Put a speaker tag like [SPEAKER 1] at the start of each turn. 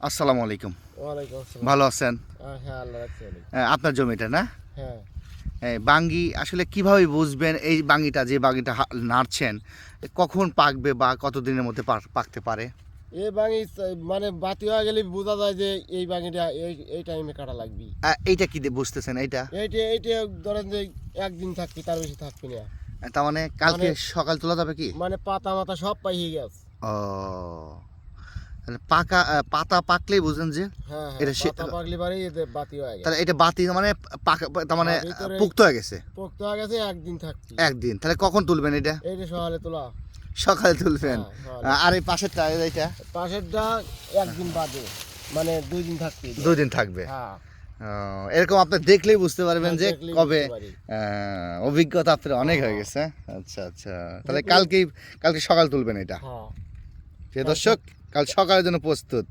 [SPEAKER 1] আসসালামু আলাইকুম। ভালো আছেন?
[SPEAKER 2] হ্যাঁ
[SPEAKER 1] আহ, আপনার জমিটা না?
[SPEAKER 2] হ্যাঁ।
[SPEAKER 1] বাঙ্গি আসলে কীভাবে বুঝবেন এই বাঙ্গিটা যে বাঙ্গিটা নাড়ছেন কখন পাকবে বা কতদিনের মধ্যে পাক- পাকতে পারে?
[SPEAKER 2] এই বাঙি মানে বাতি হয়ে গেলে বোঝা যায় যে এই বাঙিটা এই এই টাইমে কাটা লাগবে।
[SPEAKER 1] এইটা কি বুঝতেছেন এইটা?
[SPEAKER 2] এইটা এইটা ধরেন যে একদিন থাকবি তার বেশি থাকবি না।
[SPEAKER 1] তার মানে কালকে
[SPEAKER 2] মানে-
[SPEAKER 1] সকাল তোলা যাবে কি?
[SPEAKER 2] মানে পাতা মাথা সব পাইয়ে গেছে।
[SPEAKER 1] ও। তাহলে পাকা পাতা পাকলেই বুঝেন যে
[SPEAKER 2] হ্যাঁ
[SPEAKER 1] এটা
[SPEAKER 2] হ্যাঁ পাকলে এতে বাতি হয়ে গেছে।
[SPEAKER 1] তাহলে এটা বাতি মানে পাকা তার মানে
[SPEAKER 2] হ্যাঁ,
[SPEAKER 1] পুক্ত হয়ে গেছে?
[SPEAKER 2] পোক্ত হয়ে গেছে একদিন থাকবি
[SPEAKER 1] একদিন তাহলে কখন তুলবেন এটা?
[SPEAKER 2] এইটা সকালে তোলা।
[SPEAKER 1] সকালে তুলবেন।
[SPEAKER 2] হ্যাঁ,
[SPEAKER 1] আর এই পাশেরটা এইটা?
[SPEAKER 2] পাশেরটা একদিন বাদে মানে দুই দিন থাকবি
[SPEAKER 1] দুই দিন থাকবে?
[SPEAKER 2] হ্যাঁ।
[SPEAKER 1] এরকম আপনি দেখলেই বুঝতে পারবেন যে কবে আহ, অভিজ্ঞতা আপনার অনেক হয়ে। গেছে আচ্ছা আচ্ছা। তাহলে কালকেই কালকে সকাল তুলবেন এটা? প্রিয় দর্শক কাল সকালের জন্য প্রস্তুত।